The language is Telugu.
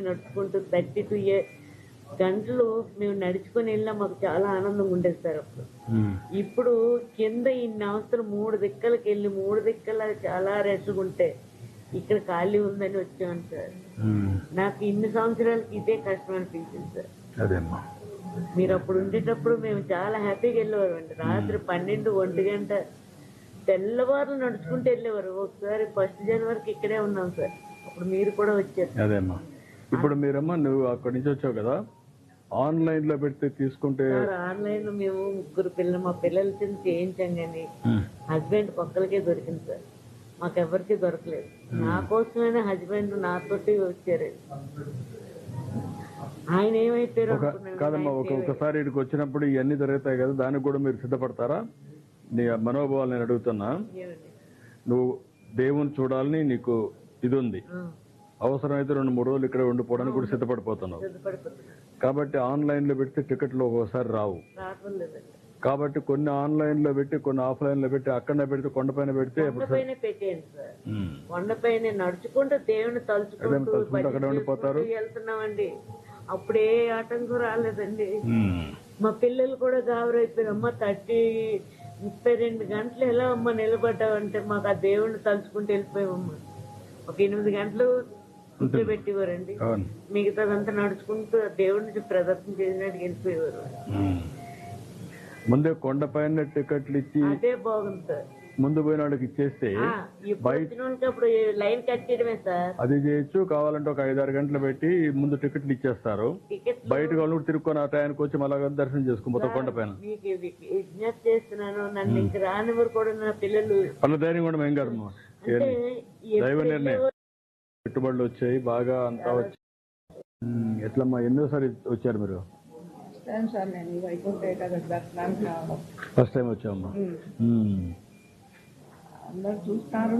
రోజువారీ నడుచుకుంటూ థర్టీ టూ ఇయర్ గంటలు మేము నడుచుకొని వెళ్ళినా మాకు చాలా ఆనందంగా ఉండేది సార్ అప్పుడు. ఇప్పుడు కింద ఇన్ని అవసరం మూడు దిక్కలకి వెళ్ళి మూడు దిక్కల చాలా రెస్ట్గా ఉంటే ఇక్కడ ఖాళీ ఉందని వచ్చాను సార్. నాకు ఇన్ని సంవత్సరాలకి ఇదే కష్టం అనిపించింది సార్. మీరు అప్పుడు ఉండేటప్పుడు మేము చాలా హ్యాపీగా వెళ్ళేవారు అండి. రాత్రి పన్నెండు ఒంటి గంట తెల్లవారులు నడుచుకుంటూ వెళ్ళేవారు. ఒకసారి ఫస్ట్ జనవరికి ఇక్కడే ఉన్నాం సార్. అప్పుడు మీరు కూడా వచ్చారు. ఇప్పుడు మీరమ్మా నువ్వు అక్కడి నుంచి వచ్చావు కదా ఆన్లైన్లో పెడితే తీసుకుంటే ఆన్లైన్లో మేము ముగ్గురు పిల్లలు మా పిల్లల చిన్న చేయించాం కానీ. హస్బెండ్ ఒక్కరికే దొరికింది సార్. మాకెవరికి దొరకలేదు. నా కోసమైనా హస్బెండ్ నాతోటి వచ్చారు. ఆయన ఏమైపోయారు కాదమ్మా ఒక ఒకసారి ఇక్కడికి వచ్చినప్పుడు ఇవన్నీ జరుగుతాయి కదా దానికి కూడా మీరు సిద్ధపడతారా? నీ మనోభావాలు నేను అడుగుతున్నా? నువ్వు దేవుని చూడాలని నీకు ఇది ఉంది. అవసరమైతే రెండు మూడు రోజులు ఇక్కడ ఉండిపోవడానికి కూడా సిద్ధపడిపోతున్నావు. కాబట్టి ఆన్లైన్లో పెడితే టికెట్లు ఒక్కోసారి రావు. కాబట్టి కొన్ని ఆన్లైన్లో పెట్టి కొన్ని ఆఫ్లైన్లో పెట్టి అక్కడనే పెడితే కొండపైన పెడితే కొండపైన నడుచుకుంటూ దేవుని తలుచుకుంటూ అక్కడే వెళ్తున్నామండి. అప్పుడే ఆటంకం రాలేదండి. మా పిల్లలు కూడా గాబరైపోయారు అమ్మ థర్టీ ముప్పై రెండు గంటలు ఎలా అమ్మ నిలబడ్డావంటే మాకు ఆ దేవుణ్ణి తలుచుకుంటూ వెళ్ళిపోయామమ్మ. ఒక ఎనిమిది గంటలు అవును. మిగతాదంతా నడుచుకుంటూ ఆ దేవుడిని ప్రదర్శన చేసినట్టు వెళ్ళిపోయేవారు. ముందే కొండపైన టికెట్లు ఇచ్చి అదే బాగుంది సార్. ముందు పోయిన వాళ్ళకి ఇచ్చేస్తే లైన్ కట్ చేయడమే సార్. అది చేయొచ్చు కావాలంటే ఒక ఐదారు గంటలు పెట్టి ముందు టికెట్లు ఇచ్చేస్తారు. బయట వాళ్ళు కూడా తిరుక్కొని ఆ టయానికి వచ్చి మళ్ళా దర్శనం మీకు ఇది విజ్ఞప్తి చేస్తున్నాను నన్ను ఇంక రానివారు కూడా నా పిల్లలు. వాళ్ళ ధైర్యం కూడా మేము. అంటే దైవ నిర్ణయం. పెట్టుబడులు వచ్చాయి బాగా అంతా వచ్చాయి. ఎట్లమ్మా ఎన్నోసారి వచ్చారు మీరు? ఫస్ట్ టైం వచ్చామమ్మా. అందరు చూస్తారు